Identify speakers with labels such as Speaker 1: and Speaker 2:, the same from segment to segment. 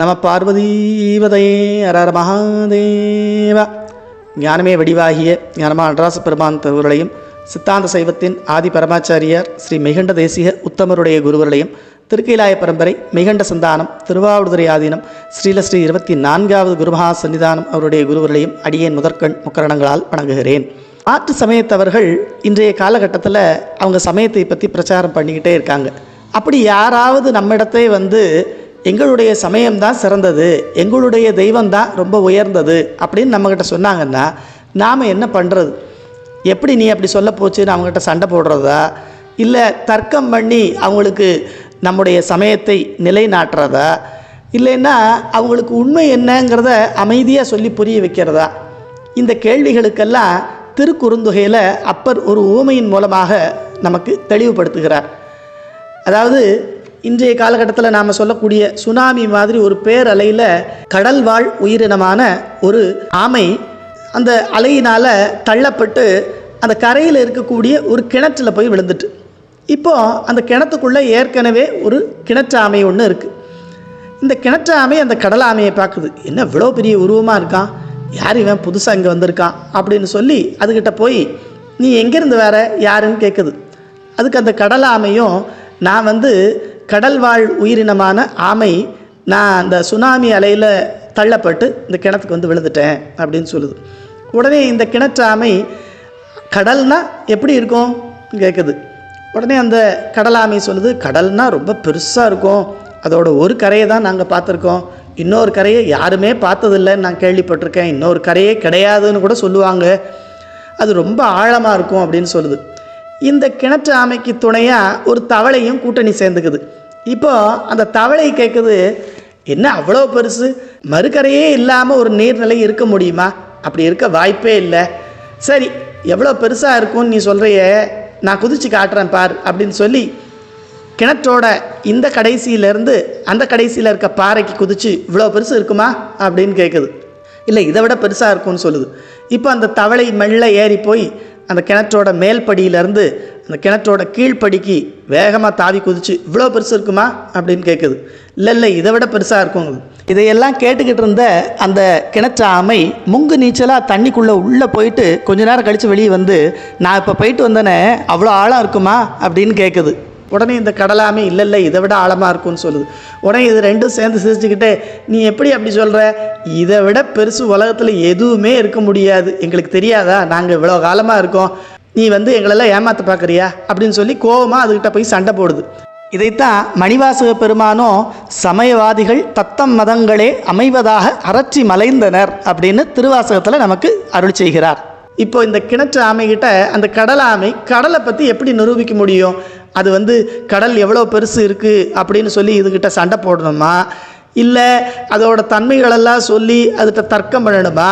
Speaker 1: நம பார்வதீவதே அரர மகாதேவா. ஞானமே வடிவாகிய ஞானமா நடராச பெருமான் திருவர்களையும் சித்தாந்த சைவத்தின் ஆதி பரமாச்சாரியார் ஸ்ரீ மிகண்ட தேசிக உத்தமருடைய குருவர்களையும் திருக்கைலாய பரம்பரை மிகண்ட சந்தானம் திருவாவூர்துறை ஆதீனம் ஸ்ரீலஸ்ரீ இருபத்தி நான்காவது குருமகா சன்னிதானம் அவருடைய குருவர்களையும் அடியேன் முதற்கண் முக்கரணங்களால் வணங்குகிறேன். ஆற்று சமயத்தவர்கள் இன்றைய காலகட்டத்தில் அவங்க சமயத்தை பற்றி பிரச்சாரம் பண்ணிக்கிட்டே இருக்காங்க. அப்படி யாராவது நம்மிடத்தை வந்து எங்களுடைய சமயம்தான் சிறந்தது எங்களுடைய தெய்வம் தான் ரொம்ப உயர்ந்தது அப்படின்னு நம்மக்கிட்ட சொன்னாங்கன்னா நாம் என்ன பண்ணுறது எப்படி நீ அப்படி சொல்ல போச்சுன்னு அவங்ககிட்ட சண்டை போடுறதா? இல்லை தர்க்கம் பண்ணி அவங்களுக்கு நம்முடைய சமயத்தை நிலைநாட்டுறதா? இல்லைன்னா அவங்களுக்கு உண்மை என்னங்கிறத அமைதியாக சொல்லி புரிய வைக்கிறதா? இந்த கேள்விகளுக்கெல்லாம் திருக்குறுந்தொகையில் அப்பர் ஒரு ஊமையின் மூலமாக நமக்கு தெளிவுபடுத்துகிறார். அதாவது இன்றைய காலகட்டத்தில் நாம் சொல்லக்கூடிய சுனாமி மாதிரி ஒரு பேரலையில் கடல் வாழ் உயிரினமான ஒரு ஆமை அந்த அலையினால் தள்ளப்பட்டு அந்த கரையில் இருக்கக்கூடிய ஒரு கிணற்றில் போய் விழுந்துட்டு. இப்போ அந்த கிணத்துக்குள்ளே ஏற்கனவே ஒரு கிணற்று ஆமை ஒன்று இருக்குது இந்த கிணற்று ஆமை அந்த கடல் ஆமையை பார்க்குது. என்ன இவ்வளோ பெரிய உருவமாக இருக்கான் யார் இவன் புதுசாக இங்கே வந்திருக்கான் அப்படின்னு சொல்லி அதுக்கிட்ட போய் நீ எங்கேருந்து வேற யாருன்னு கேட்குது அதுக்கு அந்த கடல் ஆமையும் நான் வந்து கடல் வாழ் உயிரினமான ஆமை நான் அந்த சுனாமி அலையில் தள்ளப்பட்டு இந்த கிணத்துக்கு வந்து விழுந்துட்டேன் அப்படின்னு சொல்லுது. உடனே இந்த கிணற்று ஆமை கடல்னா எப்படி இருக்கும்? கேட்குது உடனே அந்த கடல் ஆமை சொல்லுது கடல்னா ரொம்ப பெருசாக இருக்கும். அதோட ஒரு கரையை தான் நாங்கள் பார்த்துருக்கோம். இன்னொரு கரையை யாருமே பார்த்ததில்லைன்னு நான் கேள்விப்பட்டிருக்கேன். இன்னொரு கரையே கிடையாதுன்னு கூட சொல்லுவாங்க. அது ரொம்ப ஆழமாக இருக்கும் அப்படின்னு சொல்லுது. இந்த கிணற்று ஆமைக்கு துணையாக ஒரு தவளையும் கூட்டணி சேர்ந்துக்குது. இப்போ அந்த தவளை கேட்குது என்ன அவ்வளோ பெருசு? மறுக்கரையே இல்லாமல் ஒரு நீர்நிலை இருக்க முடியுமா? அப்படி இருக்க வாய்ப்பே இல்லை. சரி எவ்வளோ பெருசாக இருக்கும்னு நீ சொல்கிறையே நான் குதிச்சு காட்டுறேன் பார் அப்படின்னு சொல்லி கிணற்றோட இந்த கடைசியிலேருந்து அந்த கடைசியில் இருக்க பாறைக்கு குதிச்சு இவ்வளோ பெருசு இருக்குமா? அப்படின்னு கேட்குது இல்லை இதை விட பெருசாக இருக்கும்னு சொல்லுது. இப்போ அந்த தவளை மெல்ல ஏறி போய் அந்த கிணற்றோட மேல் படியிலேருந்து அந்த கிணற்றோட கீழ்ப்படிக்கு வேகமாக தாவி குதிச்சு இவ்வளோ பெருசு இருக்குமா? அப்படின்னு கேட்குது இல்லை இல்லை இதை விட பெருசாக இருக்குங்க இதையெல்லாம் கேட்டுக்கிட்டு இருந்த அந்த கிணற்று ஆமை முங்கு நீச்சலாக தண்ணிக்குள்ளே உள்ளே போயிட்டு கொஞ்ச நேரம் கழித்து வெளியே வந்து நான் இப்போ போயிட்டு வந்தேனே அவ்வளோ ஆழம் இருக்குமா? அப்படின்னு கேட்குது உடனே இந்த கடலாமே இல்லை இல்லை இதை விட ஆழமாக இருக்கும்னு சொல்லுது. உடனே இது ரெண்டும் சேர்ந்து சிரிச்சுக்கிட்டே நீ எப்படி அப்படி சொல்கிற இதை விட பெருசு உலகத்தில் எதுவுமே இருக்க முடியாது. எங்களுக்கு தெரியாதா? நாங்கள் இவ்வளோ காலமாக இருக்கோம். நீ வந்து எங்களெல்லாம் ஏமாற்ற பார்க்குறியா? அப்படின்னு சொல்லி கோவமாக அதுக்கிட்ட போய் சண்டை போடுது. இதைத்தான் மணிவாசக பெருமானோ சமயவாதிகள் தத்தம் மதங்களே அமைவதாக அரற்றி மலைந்தனர் அப்படின்னு திருவாசகத்தில் நமக்கு அருள் செய்கிறார். இப்போ இந்த கிணற்று ஆமைகிட்ட அந்த கடல் ஆமை கடலை பற்றி எப்படி நிரூபிக்க முடியும்? அது வந்து கடல் எவ்வளோ பெருசு இருக்குது அப்படின்னு சொல்லி இதுகிட்ட சண்டை போடணுமா? இல்லை அதோட தன்மைகளெல்லாம் சொல்லி அதுகிட்ட தர்க்கம் பண்ணணுமா?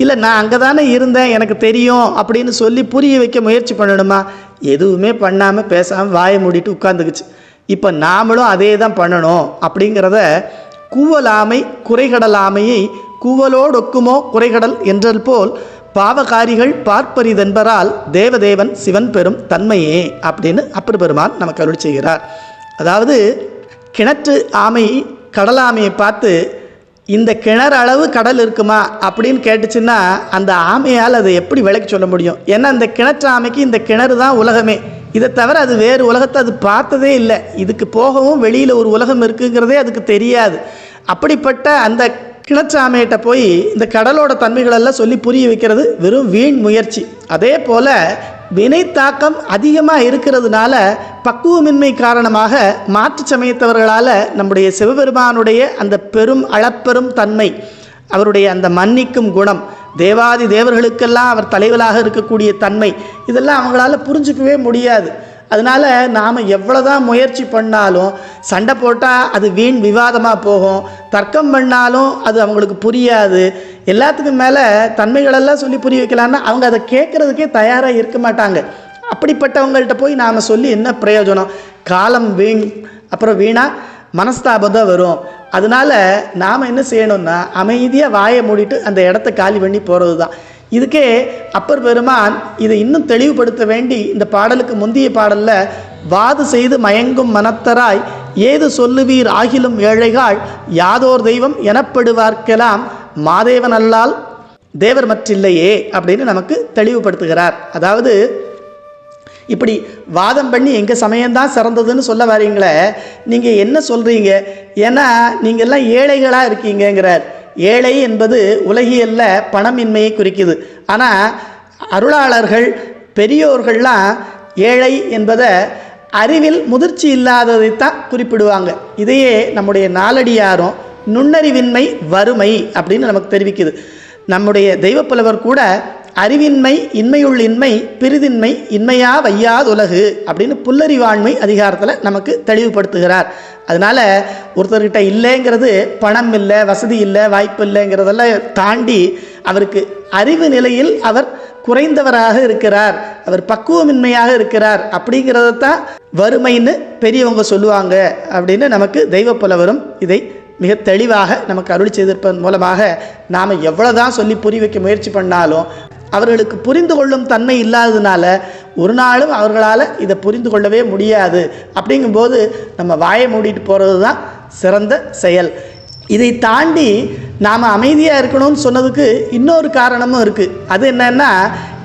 Speaker 1: இல்லை நான் அங்கே தானே இருந்தேன் எனக்கு தெரியும் அப்படின்னு சொல்லி புரிய வைக்க முயற்சி பண்ணணுமா? எதுவுமே பண்ணாமல் பேசாமல் வாயை மூடிட்டு உட்காந்துக்குச்சு இப்போ நாமளும் அதே தான் பண்ணணும் அப்படிங்கிறத கூவலாமை குறைகடலாமையை கூவலோடொக்குமோ குறைகடல் என்றல் போல் பாவகாரிகள் பார்ப்பரிதென்பரால் தேவதேவன் சிவன் பெறும் தன்மையே அப்படின்னு அப்பர் பெருமான் நமக்கு அருள் செய்கிறார். அதாவது கிணற்று ஆமை கடலாமையை பார்த்து இந்த கிணறு அளவு கடல் இருக்குமா அப்படின்னு கேட்டுச்சுன்னா அந்த ஆமையால் அதை எப்படி விலைக்கு சொல்ல முடியும்? ஏன்னா இந்த கிணற்று ஆமைக்கு இந்த கிணறு தான் உலகமே. இதை தவிர அது வேறு உலகத்தை அது பார்த்ததே இல்லை. இதுக்கு போகவும் வெளியில் ஒரு உலகம் இருக்குங்கிறதே அதுக்கு தெரியாது. அப்படிப்பட்ட அந்த கிணற்று ஆமையிட்ட போய் இந்த கடலோட தன்மைகளெல்லாம் சொல்லி புரிய வைக்கிறது வெறும் வீண் முயற்சி. அதே போல் வினை தாக்கம் அதிகமாக இருக்கிறதுனால பக்குவமின்மை காரணமாக மாற்று சமயத்தவர்களால் நம்முடைய சிவபெருமானுடைய அந்த பெரும் அளப்பெரும் தன்மை அவருடைய அந்த மன்னிக்கும் குணம் தேவாதி தேவர்களுக்கெல்லாம் அவர் தலைவராக இருக்கக்கூடிய தன்மை இதெல்லாம் அவங்களால புரிஞ்சுக்கவே முடியாது. அதனால் நாம் எவ்வளோ தான் முயற்சி பண்ணாலும் சண்டை போட்டால் அது வீண் விவாதமாக போகும். தர்க்கம் பண்ணாலும் அது அவங்களுக்கு புரியாது. எல்லாத்துக்கும் மேலே தன்மைகளெல்லாம் சொல்லி புரிய வைக்கலான்னா அவங்க அதை கேட்குறதுக்கே தயாராக இருக்க மாட்டாங்க. அப்படிப்பட்டவங்கள்ட்ட போய் நாம் சொல்லி என்ன பிரயோஜனம்? காலம் வீண் அப்புறம் வீணாக மனஸ்தாபம் தான் வரும். அதனால் நாம் என்ன செய்யணும்னா அமைதியாக வாயை மூடிட்டு அந்த இடத்த காலி பண்ணி போகிறது தான் இதுக்கே அப்பர் பெருமான் இதை இன்னும் தெளிவுபடுத்த வேண்டி இந்த பாடலுக்கு முந்தைய பாடலில் வாது செய்து மயங்கும் மனத்தராய் ஏது சொல்லுவீர் ஆகிலும் ஏழைகாள் யாதோர் தெய்வம் எனப்படுவார்க்கெல்லாம் மாதேவன் அல்லால் தேவர் மற்றில்லையே அப்படின்னு நமக்கு தெளிவுபடுத்துகிறார். அதாவது இப்படி வாதம் பண்ணி எங்கள் சமயம்தான் சிறந்ததுன்னு சொல்ல வரீங்களே நீங்கள் என்ன சொல்கிறீங்க ஏன்னா நீங்கள் எல்லாம் ஏழைகளாக இருக்கீங்கங்கிறார். ஏழை என்பது உலகியல்ல பணமின்மையை குறிக்குது. ஆனால் அருளாளர்கள் பெரியோர்கள்லாம் ஏழை என்பதை அறிவில் முதிர்ச்சி இல்லாததைத்தான் குறிப்பிடுவாங்க. இதையே நம்முடைய நாலடியாரும் நுண்ணறிவின்மை வறுமை அப்படின்னு நமக்கு தெரிவிக்குது. நம்முடைய தெய்வப்புலவர் கூட அறிவின்மை இன்மையுள் இன்மை பிரிதின்மை இன்மையா வையாதுலகு அப்படின்னு புல்லறிவாண்மை அதிகாரத்தில் நமக்கு தெளிவுபடுத்துகிறார். அதனால் ஒருத்தர்கிட்ட இல்லைங்கிறது பணம் இல்லை வசதி இல்லை வாய்ப்பு இல்லைங்கிறதெல்லாம் தாண்டி அவருக்கு அறிவு நிலையில் அவர் குறைந்தவராக இருக்கிறார் அவர் பக்குவமின்மையாக இருக்கிறார் அப்படிங்கிறத தான் வறுமைன்னு பெரியவங்க சொல்லுவாங்க அப்படின்னு நமக்கு தெய்வப்புலவரும் இதை மிக தெளிவாக நமக்கு அருள் செய்திருப்பதன் மூலமாக நாம் எவ்வளோதான் சொல்லி புரி வைக்க முயற்சி பண்ணாலும் அவர்களுக்கு புரிந்து கொள்ளும் தன்மை இல்லாததுனால ஒரு நாளும் அவர்களால் இதை புரிந்து கொள்ளவே முடியாது. அப்படிங்கும்போது நம்ம வாயை மூடிட்டு போகிறது தான் சிறந்த செயல். இதை தாண்டி நாம் அமைதியாக இருக்கணும்னு சொன்னதுக்கு இன்னொரு காரணமும் இருக்குது அது என்னென்னா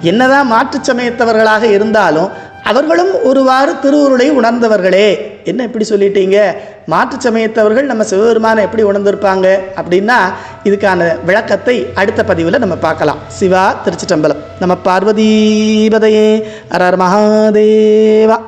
Speaker 1: என்னதான் மாற்றுச் சமயத்தவர்களாக இருந்தாலும் அவர்களும் ஒருவாறு திருவுருளை உணர்ந்தவர்களே. என்ன இப்படி சொல்லிட்டீங்க? மாற்று சமயத்தவர்கள் நம்ம சிவபெருமானை எப்படி உணர்ந்திருப்பாங்க? அப்படின்னா இதுக்கான விளக்கத்தை அடுத்த பதிவில் நம்ம பார்க்கலாம். சிவா திருச்சிட்டம்பலம் நம்ம பார்வதீபதையே அரர் மகாதேவா.